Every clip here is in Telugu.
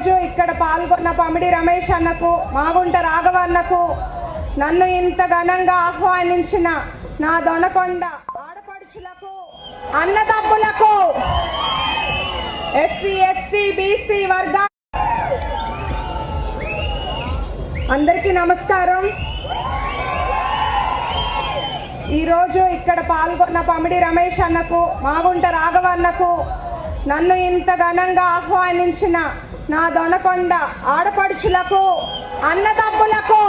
ఈరోజు ఇక్కడ పాల్గొన్న పమిడి రమేష్ అన్నకు మాగుంట రాఘవ అన్నకు నన్ను ఇంత ఘనంగా ఆహ్వానించిన నా దొనకొండ ఆడపడుచులకు అన్నదమ్ములకు ఎస్సీ ఎస్టీ బీసీ వర్గ అందరికీ నమస్కారం. ఈరోజు ఇక్కడ పాల్గొన్న పమిడి రమేష్ అన్నకు మాగుంట రాఘవ అన్నకు నన్ను ఇంత ఘనంగా ఆహ్వానించిన నా దొనకొండ ఆడపడుచులకు అన్నదమ్ములకు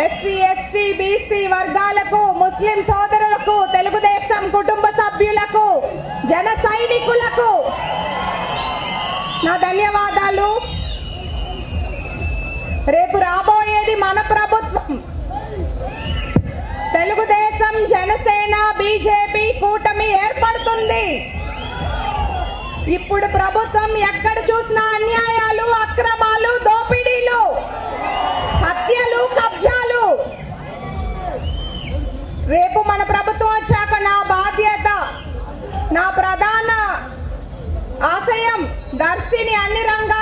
ఎస్సీ ఎస్టీ బీసీ వర్గాలకు ముస్లిం సోదరులకు తెలుగుదేశం కుటుంబ సభ్యులకు జన సైనికులకు నా ధన్యవాదాలు. రేపు రాబోయేది మన ప్రభుత్వం. తెలుగుదేశం జనసేన బీజేపీ కూటమి ఏర్పడుతుంది. ఇప్పుడు ప్రభుత్వం ఎక్కడ చూసినా అన్యాయాలు అక్రమాలు దోపిడీలు హత్యలు కబ్జాలు. రేపు మన ప్రభుత్వం వచ్చాక నా బాధ్యత నా ప్రధాన ఆశయం దర్శిని అన్ని రంగాలు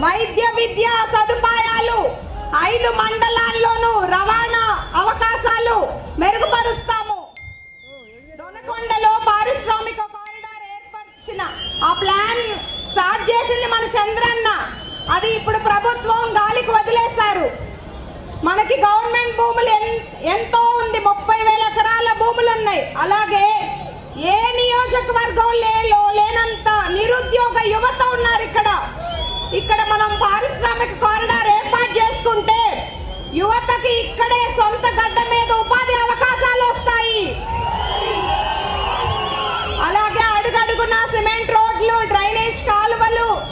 వైద్య విద్య సదుపాయాలు ఐదు మండలాల్లోనూ రవాణా అవకాశాలు మెరుగుపరుస్తాము. దొనకొండలో పారిశ్రామిక కారిడార్ ఏర్పరిచిన ఆ ప్లాన్ స్టార్ట్ చేసింది మన చంద్రన్న. అది ఇప్పుడు ప్రభుత్వం గాలికి వదిలేశారు. మనకి గవర్నమెంట్ భూములు ఎన్- ఎంతో ఉంది. ముప్పై వేల ఎకరాల భూములు ఉన్నాయి. అలాగే ఏ నియోజకవర్గం లేలో లేనంత నిరుద్యోగ యువత ఉన్నారు ఇక్కడ. ఇక్కడ మనం పారిశ్రామిక కారిడార్ ఏర్పాటు చేసుకుంటే యువతకి ఇక్కడే సొంత గడ్డ మీద ఉపాధి అవకాశాలు వస్తాయి. అలాగే అడుగడుగున సిమెంట్ రోడ్లు డ్రైనేజ్ కాలువలు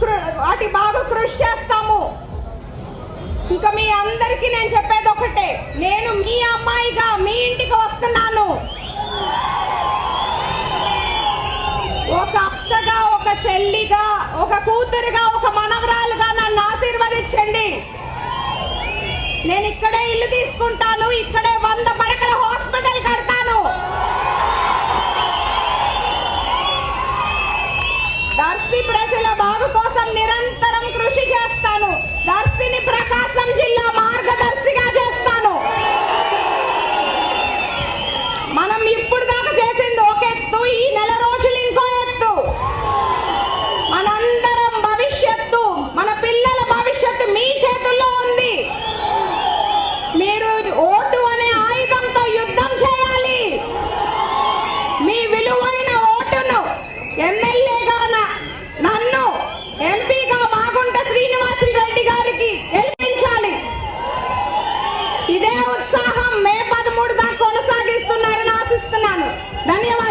కృ- వాటి బాగా కృషి చేస్తాము. ఇంకా మీ అందరికీ నేను చెప్పేది ఒకటే నేను మీ అమ్మాయిగా మీ ఇంటికి వస్తున్నాను. ఒక అత్తగా ఒక చెల్లిగా ఒక కూతురుగా ఒక మనవరాలుగా నన్ను ఆశీర్వదించండి. నేను ఇక్కడే ఇల్లు తీసుకుంటాను ఇక్కడే వంద ఎమ్మెల్యేగా నన్ను ఎంపీగా మాగుంట శ్రీనివాస్ రెడ్డి గారికి గెలిపించాలి. ఇదే ఉత్సాహం మే పదమూడు దాకా కొనసాగిస్తున్నారని ఆశిస్తున్నాను. ధన్యవాదాలు.